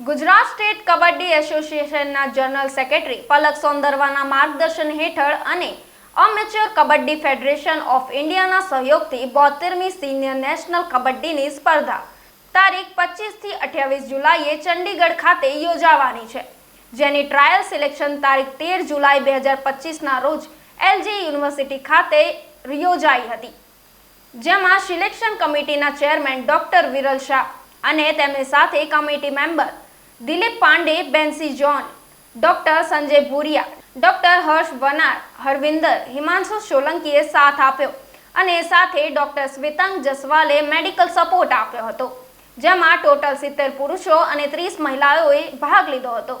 Gujarat state kabaddi એસોસિએશનના general secretary પલક સોંદરવાના માર્ગદર્શન હેઠળ અને અમેચ્યોર કબડ્ડી ફેડરેશન ઓફ ઇન્ડિયાના સહયોગથી બોતેરમી સિનિયર નેશનલ કબડ્ડીની સ્પર્ધા. તારીખ પચીસથી અઠ્યાવીસ જુલાઈએ ચંડીગઢ ખાતે યોજાવાની છે, જેની ટ્રાયલ સિલેક્શન તારીખ તેર જુલાઈ બે હજાર પચીસના રોજ એલજી યુનિવર્સિટી ખાતે યોજાઈ હતી. જેમાં સિલેક્શન કમિટીના ચેરમેન ડોક્ટર વિરલ શાહ અને તેમની સાથે committee member Dilip Pandey, Bency John doctor Sanjay Bhuriya, doctor Harsh Vanar, Harvinder, Himanshu સોલંકીએ સાથ આપ્યો અને સાથે doctor Swetang Jaswal medical support આપ્યો હતો, જેમાં ટોટલ સિત્તેર પુરુષો અને ત્રીસ મહિલાઓએ ભાગ લીધો હતો.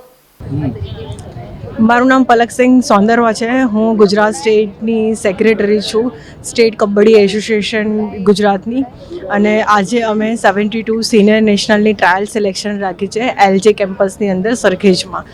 મારું નામ પલકસિંહ સોંદરવા છે. હું ગુજરાત સ્ટેટની સેક્રેટરી છું. સ્ટેટ કબડ્ડી એસોસિએશન ગુજરાતની. અને આજે અમે સેવન્ટી ટુ સિનિયર નેશનલની ટ્રાયલ સિલેક્શન રાખી છે એલજે કેમ્પસની અંદર સરખેજમાં.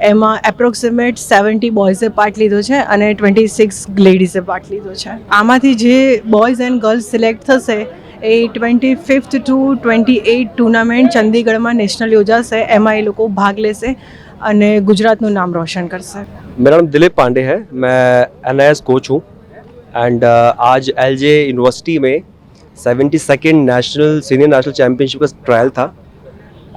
એમાં એપ્રોક્સિમેટ સેવન્ટી બોયઝે પાર્ટ લીધો છે અને ટ્વેન્ટી સિક્સ લેડીઝે પાર્ટ લીધો છે. આમાંથી જે બોયઝ એન્ડ ગર્લ્સ સિલેક્ટ થશે એ twenty fifth to twenty eight tournament ચંદીગઢમાં national યોજાશે. એમાં એ લોકો ભાગ લેશે. અને ગુજરાતનું નામ રોશન કરશે मेरा नाम दिलीप पांडे है मैं एन कोच हूँ एंड आज एल यूनिवर्सिटी में seventy second national senior national championship का ट्रायल था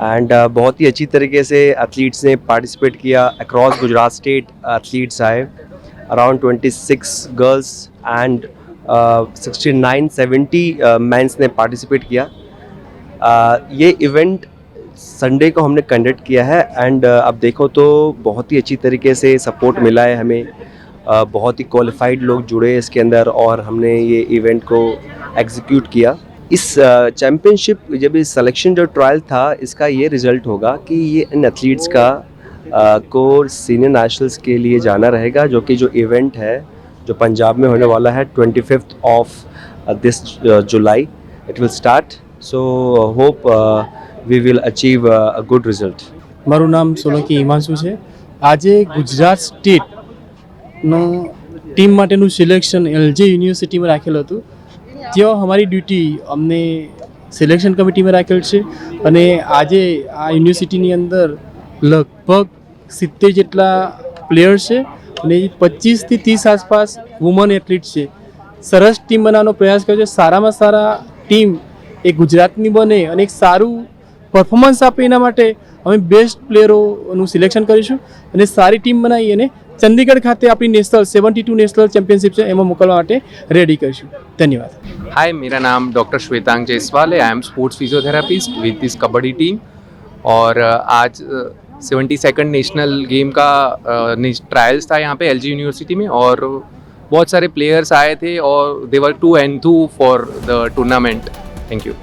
एंड बहुत ही अच्छी तरीके से एथलीट्स ने पार्टिसिपेट किया अक्रॉस गुजरात स्टेट एथलीट्स आए around twenty six girls and sixty nine seventy mans ने पार्टिसिपेट किया Uh, ये इवेंट संडे को हमने कंडक्ट किया है एंड अब देखो तो बहुत ही अच्छी तरीके से सपोर्ट मिला है हमें। अ, बहुत ही क्वालिफाइड लोग जुड़े इसके अंदर और हमने ये इवेंट को एग्जीक्यूट किया। इस चैम्पियनशिप जब इस सिलेक्शन जो ट्रायल था इसका ये रिज़ल्ट होगा कि ये इन एथलीट्स का अ, को सीनियर नेशनल्स के लिए जाना रहेगा जो कि जो इवेंट है जो पंजाब में होने वाला है twenty fifth of this July it will start so hope we will achieve a good result મારું નામ સોલંકી હિમાંશુ છે. આજે ગુજરાત સ્ટેટનું ટીમ માટેનું સિલેક્શન એલજે યુનિવર્સિટીમાં રાખેલું હતું. ત્યાં અમારી ડ્યુટી અમને સિલેક્શન કમિટીમાં રાખેલ છે અને આજે આ યુનિવર્સિટીની અંદર લગભગ સિત્તેર જેટલા પ્લેયર છે અને પચીસથી ત્રીસ આસપાસ વુમન એથ્લીટ છે. સરસ ટીમ બનાવવાનો પ્રયાસ કર્યો છે. સારામાં સારા ટીમ એ ગુજરાતની બને અને એક સારું પરફોર્મન્સ આપે એના માટે અમે બેસ્ટ પ્લેયરોનું સિલેક્શન કરીશું અને સારી ટીમ બનાવી અને ચંદીગઢ ખાતે આપણી national seventy two national championship છે એમાં મોકલવા માટે રેડી કરીશું ધન્યવાદ हाय मेरा नाम डॉक्टर श्वेतांग जायसवाल है I am sports physiotherapist with this kabaddi team और अ, आज सेवेंटी सेकंड नेशनल गेम का ट्रायल्स था यहाँ पे एल यूनिवर्सिटी में और बहुत सारे प्लेयर्स आए थे और they were two and two for the tournament thank you